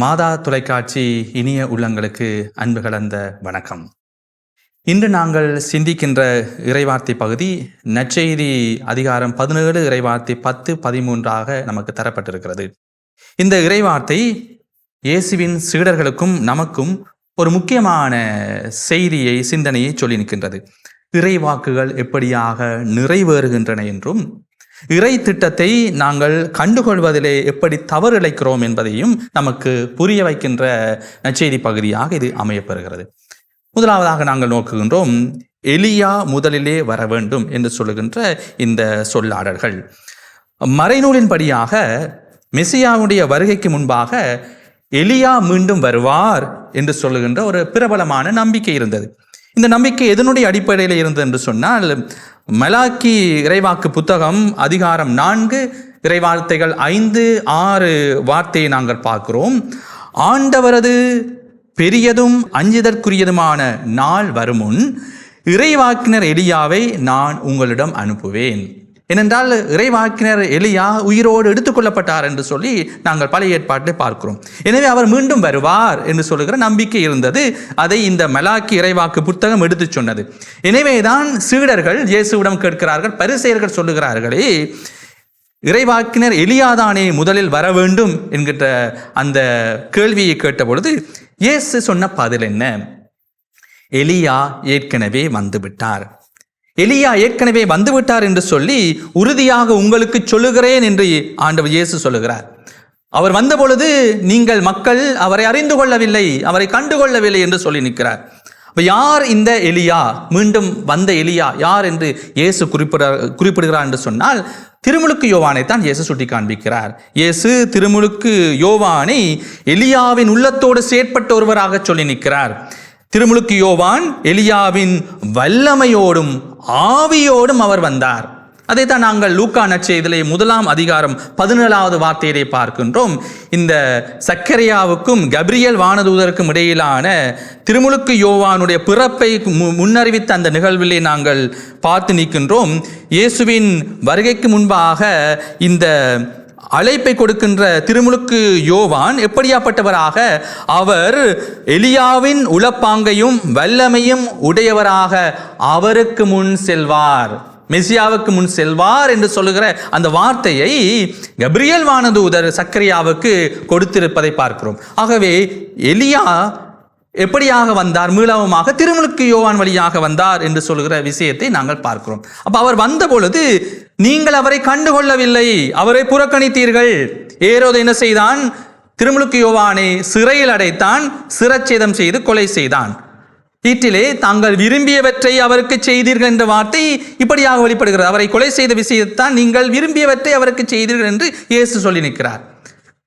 மாதா தொலைக்காட்சி இனிய உள்ளங்களுக்கு அன்பு கலந்த வணக்கம். இன்று நாங்கள் சிந்திக்கின்ற இறைவார்த்தை பகுதி நற்செய்தி அதிகாரம் பதினேழு இறைவார்த்தை பத்து பதிமூன்றாக நமக்கு தரப்பட்டிருக்கிறது. இந்த இறைவார்த்தை இயேசுவின் சீடர்களுக்கும் நமக்கும் ஒரு முக்கியமான செய்தியை சிந்தனையை சொல்லி நிற்கின்றது. இறைவாக்குகள் எப்படியாக நிறைவேறுகின்றன என்றும் இறை திட்டத்தை நாங்கள் கண்டுகொள்வதிலே எப்படி தவறு இழைக்கிறோம் என்பதையும் நமக்கு புரிய வைக்கின்ற நச்செய்தி பகுதியாக இது அமையப்பெறுகிறது. முதலாவதாக நாங்கள் நோக்குகின்றோம் எலியா முதலிலே வர வேண்டும் என்று சொல்லுகின்ற இந்த சொல்லாடல்கள். மறைநூலின்படியாக மெசியாவுடைய வருகைக்கு முன்பாக எலியா மீண்டும் வருவார் என்று சொல்லுகின்ற ஒரு பிரபலமான நம்பிக்கை இருந்தது. இந்த நம்பிக்கை எதனுடைய அடிப்படையில் இருந்தது என்று சொன்னால் மலாக்கி இறைவாக்கு புத்தகம் அதிகாரம் நான்கு இறைவார்த்தைகள் ஐந்து ஆறு வார்த்தையை நாங்கள் பார்க்கிறோம். ஆண்டவரது பெரியதும் அஞ்சுதற்குரியதுமான நாள் வருமுன் இறைவாக்கினர் எலியாவை நான் உங்களிடம் அனுப்புவேன். ஏனென்றால் இறைவாக்கினர் எலியா உயிரோடு எடுத்துக்கொள்ளப்பட்டார் என்று சொல்லி நாங்கள் பழைய ஏற்பாட்டை பார்க்கிறோம். எனவே அவர் மீண்டும் வருவார் என்று சொல்லுகிற நம்பிக்கை இருந்தது. அதை இந்த மலாக்கி இறைவாக்கு புத்தகம் எடுத்துச் சொன்னது. எனவேதான் சீடர்கள் இயேசுவிடம் கேட்கிறார்கள் பரிசெயர்கள் சொல்லுகிறார்களே இறைவாக்கினர் எலியாதானே முதலில் வர வேண்டும் என்கின்ற அந்த கேள்வியை கேட்டபொழுது இயேசு சொன்ன பதில் என்ன? எலியா ஏற்கனவே வந்துவிட்டார். எலியா ஏற்கனவே வந்துவிட்டார் என்று சொல்லி உறுதியாக உங்களுக்கு சொல்லுகிறேன் என்று ஆண்டவர் இயேசு சொல்லுகிறார். அவர் வந்த பொழுது நீங்கள் மக்கள் அவரை அறிந்து கொள்ளவில்லை அவரை கண்டு கொள்ளவில்லை என்று சொல்லி நிற்கிறார். இப்போ யார் இந்த எலியா? மீண்டும் வந்த எலியா யார் என்று இயேசு குறிப்பிட குறிப்பிடுகிறார் என்று சொன்னால் திருமுழுக்கு யோவானை தான் இயேசு சுட்டி காண்பிக்கிறார். இயேசு திருமுழுக்கு யோவானை எலியாவின் உள்ளத்தோடு செயற்பட்ட ஒருவராக சொல்லி நிற்கிறார். திருமுழுக்கு யோவான் எலியாவின் வல்லமையோடும் ஆவியோடும் அவர் வந்தார். அதைத்தான் நாங்கள் லூக்கா நற்செய்திலே முதலாம் அதிகாரம் பதினேழாவது வார்த்தையிலே பார்க்கின்றோம். இந்த சக்கரையாவுக்கும் கப்ரியல் வானதூதருக்கும் இடையிலான திருமுழுக்கு யோவானுடைய பிறப்பை மு- முன்னறிவித்த அந்த நிகழ்விலே நாங்கள் பார்த்து நிற்கின்றோம். இயேசுவின் வருகைக்கு முன்பாக இந்த அழைப்பை கொடுக்கின்ற திருமுழுக்கு யோவான் எப்படியாப்பட்டவராக? அவர் எலியாவின் உளப்பாங்கையும் வல்லமையும் உடையவராக அவருக்கு முன் செல்வார். மெசியாவுக்கு முன் செல்வார் என்று சொல்லுகிற அந்த வார்த்தையை கப்ரியல் வானதூதர் சக்கரியாவுக்கு கொடுத்திருப்பதை பார்க்கிறோம். ஆகவே எலியா எப்படியாக வந்தார்? மீளவமாக திருமுழுக்கு யோவான் வழியாக வந்தார் என்று சொல்கிற விஷயத்தை நாங்கள் பார்க்கிறோம். அப்ப அவர் வந்த பொழுது நீங்கள் அவரை கண்டுகொள்ளவில்லை. அவரை புறக்கணித்தீர்கள். ஏரோது என்ன செய்தான்? திருமுழுக்கு யோவானை சிறையில் அடைத்தான் சிரச்சேதம் செய்து கொலை செய்தான். வீட்டிலே தாங்கள் விரும்பியவற்றை அவருக்கு செய்தீர்கள் என்ற வார்த்தை இப்படியாக வெளிப்படுகிறது. அவரை கொலை செய்த விஷயத்தான் நீங்கள் விரும்பியவற்றை அவருக்கு செய்தீர்கள் என்று இயேசு சொல்லி நிற்கிறார்.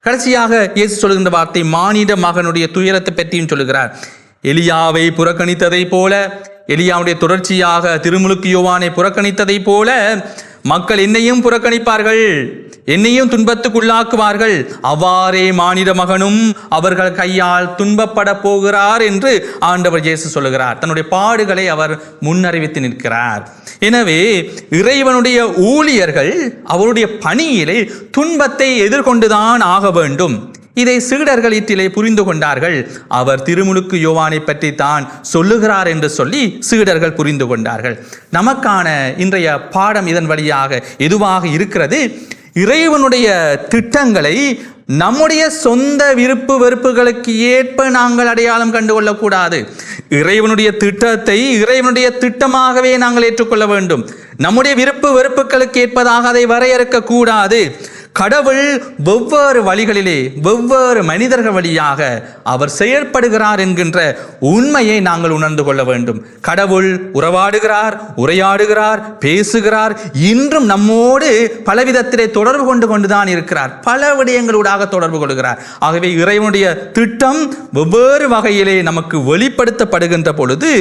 கடைசியாக இயேசு சொல்கின்ற வார்த்தை மானிட மகனுடைய துயரத்தை பற்றியும் சொல்லுகிறார். எலியாவை புறக்கணித்ததைப் போல எலியாவுடைய தொடர்ச்சியாக திருமுழுக்கு யோவானை புறக்கணித்ததைப் போல மக்கள் என்னையும் புறக்கணிப்பார்கள் என்னையும் துன்பத்துக்குள்ளாக்குவார்கள். அவ்வாறே மானிட மகனும் அவர்கள் கையால் துன்பப்பட போகிறார் என்று ஆண்டவர் இயேசு சொல்லுகிறார். தன்னுடைய பாடுகளை அவர் முன்னறிவித்து நிற்கிறார். எனவே இறைவனுடைய ஊழியர்கள் அவருடைய பணியிலே துன்பத்தை எதிர்கொண்டுதான் ஆக வேண்டும். இதை சீடர்கள் இற்றிலே புரிந்து கொண்டார்கள். அவர் திருமுழுக்கு யோவானை பற்றி தான் சொல்லுகிறார் என்று சொல்லி சீடர்கள் புரிந்து கொண்டார்கள். நமக்கான இன்றைய பாடம் இதன் வழியாக எதுவாக இருக்கிறது? இறைவனுடைய திட்டங்களை நம்முடைய சொந்த விருப்பு வெறுப்புகளுக்கு ஏற்ப நாங்கள் அடையாளம் கண்டு கொள்ளக்கூடாது இறைவனுடைய திட்டத்தை இறைவனுடைய திட்டமாகவே நாங்கள் ஏற்றுக்கொள்ள வேண்டும். நம்முடைய விருப்பு வெறுப்புகளுக்கு ஏற்பதாக அதை வரையறுக்க கூடாது கடவுள் வெவ்வேறு வழிகளிலே வெவ்வேறு மனிதர்கள் வழியாக அவர் செயல்படுகிறார் என்கின்ற உண்மையை நாங்கள் உணர்ந்து கொள்ள வேண்டும். கடவுள் உறவாடுகிறார் உரையாடுகிறார் பேசுகிறார். இன்றும் நம்மோடு பலவிதத்திலே தொடர்பு கொண்டு கொண்டுதான் இருக்கிறார். பல விடயங்களூடாக தொடர்பு கொள்கிறார். ஆகவே இறைவனுடைய திட்டம் வெவ்வேறு வகையிலே நமக்கு வெளிப்படுத்தப்படுகின்ற பொழுது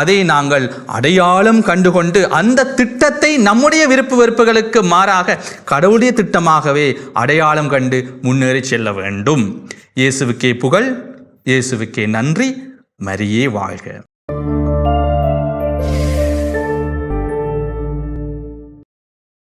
அதை நாங்கள் அடையாளம் கண்டுகொண்டு அந்த திட்டத்தை நம்முடைய விருப்பு வெறுப்புகளுக்கு மாறாக கடவுளுடைய திட்டமாகவே அடையாளம் கண்டு முன்னேறி செல்ல வேண்டும். இயேசுவுக்கே புகழ் இயேசுவுக்கே நன்றி. மரியே வாழ்க.